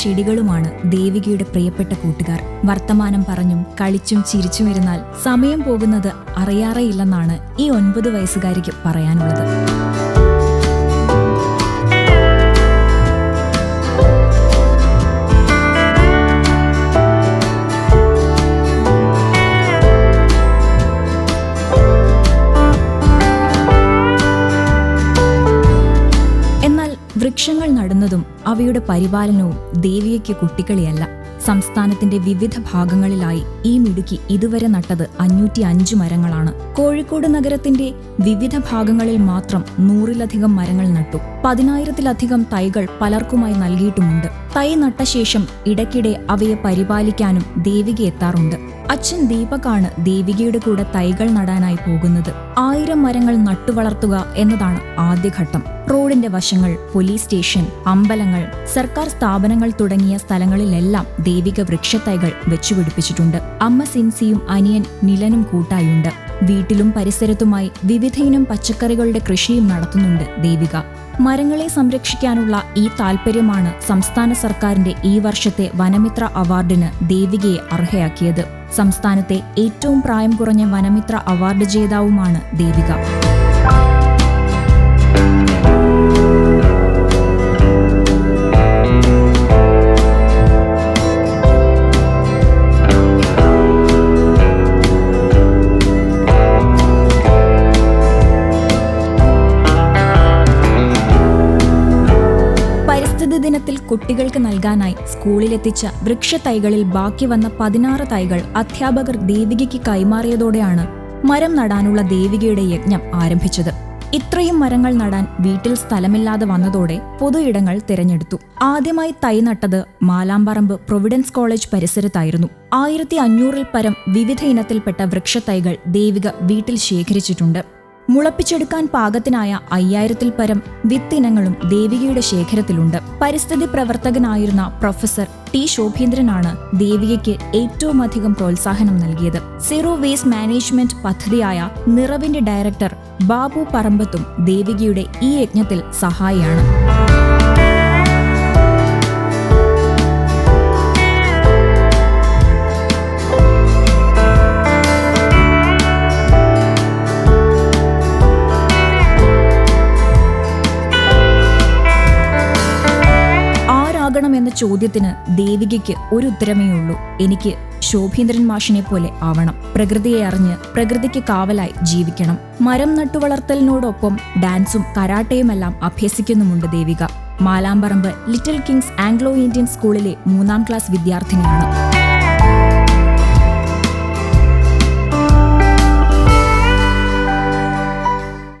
ചെടികളുമാണ് ദേവികയുടെ പ്രിയപ്പെട്ട കൂട്ടുകാർ. വർത്തമാനം പറഞ്ഞും കളിച്ചും ചിരിച്ചുമിരുന്നാൽ സമയം പോകുന്നത് അറിയാറേയില്ലെന്നാണ് ഈ ഒൻപത് വയസ്സുകാരിക്ക് പറയാനുള്ളത്. വൃക്ഷങ്ങൾ നടുന്നതും അവയുടെ പരിപാലനവും ദേവിയയ്ക്ക് കുട്ടികളെയല്ല. സംസ്ഥാനത്തിന്റെ വിവിധ ഭാഗങ്ങളിലായി ഈ മിടുക്കി ഇതുവരെ നട്ടത് അഞ്ഞൂറ്റി അഞ്ച് മരങ്ങളാണ്. കോഴിക്കോട് നഗരത്തിന്റെ വിവിധ ഭാഗങ്ങളിൽ മാത്രം നൂറിലധികം മരങ്ങൾ നട്ടു. പതിനായിരത്തിലധികം തൈകൾ പലർക്കുമായി നൽകിയിട്ടുമുണ്ട്. തൈ നട്ട ശേഷം ഇടയ്ക്കിടെ അവയെ പരിപാലിക്കാനും ദേവിക എത്താറുണ്ട്. അച്ഛൻ ദീപകാണ് ദേവികയുടെ കൂടെ തൈകൾ നടാനായി പോകുന്നത്. ആയിരം മരങ്ങൾ നട്ടുവളർത്തുക എന്നതാണ് ആദ്യഘട്ടം റോഡിന്റെ വശങ്ങൾ പോലീസ് സ്റ്റേഷൻ അമ്പലങ്ങൾ സർക്കാർ സ്ഥാപനങ്ങൾ തുടങ്ങിയ സ്ഥലങ്ങളിലെല്ലാം ദേവിക വൃക്ഷത്തൈകൾ വെച്ചുപിടിപ്പിച്ചിട്ടുണ്ട്. അമ്മ സിൻസിയും അനിയൻ നിലനും കൂട്ടായുണ്ട്. വീട്ടിലും പരിസരത്തുമായി വിവിധയിനം പച്ചക്കറികളുടെ കൃഷിയും നടത്തുന്നുണ്ട് ദേവിക. മരങ്ങളെ സംരക്ഷിക്കാനുള്ള ഈ താൽപര്യമാണ് സംസ്ഥാന സർക്കാരിന്റെ ഈ വർഷത്തെ വനമിത്ര അവാർഡിന് ദേവികയെ അർഹയാക്കിയത്. സംസ്ഥാനത്തെ ഏറ്റവും പ്രായം കുറഞ്ഞ വനമിത്ര അവാർഡ് ജേതാവുമാണ് ദേവിക. പരിസ്ഥിതി ദിനത്തിൽ കുട്ടികൾക്ക് നൽകാനായി സ്കൂളിലെത്തിച്ച വൃക്ഷത്തൈകളിൽ ബാക്കി വന്ന പതിനാറ് തൈകൾ അധ്യാപകർ ദേവികയ്ക്ക് കൈമാറിയതോടെയാണ് മരം നടാനുള്ള ദേവികയുടെ യജ്ഞം ആരംഭിച്ചത്. ഇത്രയും മരങ്ങൾ നടാൻ വീട്ടിൽ സ്ഥലമില്ലാതെ വന്നതോടെ പൊതു ഇടങ്ങൾ തിരഞ്ഞെടുത്തു. ആദ്യമായി തൈ നട്ടത് മാലാമ്പറമ്പ് പ്രൊവിഡൻസ് കോളേജ് പരിസരത്തായിരുന്നു. ആയിരത്തി അഞ്ഞൂറിൽ പരം വിവിധ ഇനത്തിൽപ്പെട്ട വൃക്ഷത്തൈകൾ ദേവിക വീട്ടിൽ ശേഖരിച്ചിട്ടുണ്ട്. മുളപ്പിച്ചെടുക്കാൻ പാകത്തിനായ അയ്യായിരത്തിൽ പരം വിത്തിനങ്ങളും ദേവികയുടെ ശേഖരത്തിലുണ്ട്. പരിസ്ഥിതി പ്രവർത്തകനായിരുന്ന പ്രൊഫസർ ടി ശോഭീന്ദ്രനാണ് ദേവികയ്ക്ക് ഏറ്റവും അധികം പ്രോത്സാഹനം നൽകിയത്. സീറോ വേസ്റ്റ് മാനേജ്മെന്റ് പദ്ധതിയായ നിറവിന്റെ ഡയറക്ടർ ബാബു പറമ്പത്തും ദേവികയുടെ ഈ യജ്ഞത്തിൽ സഹായിയാണ്. എന്ന ചോദ്യത്തിന് ദേവികയ്ക്ക് ഒരു ഉത്തരമേ ഉള്ളൂ. എനിക്ക് ശോഭീന്ദ്രൻ മാഷിനെ പോലെ ആവണം. പ്രകൃതിയെ അറിഞ്ഞ് പ്രകൃതിക്ക് കാവലായി ജീവിക്കണം. മരം നട്ടുവളർത്തലിനോടൊപ്പം ഡാൻസും കരാട്ടയുമെല്ലാം അഭ്യസിക്കുന്നുമുണ്ട് Devika. Malamparambu little kings Anglo Indian സ്കൂളിലെ മൂന്നാം ക്ലാസ് വിദ്യാർത്ഥിനിയാണ്.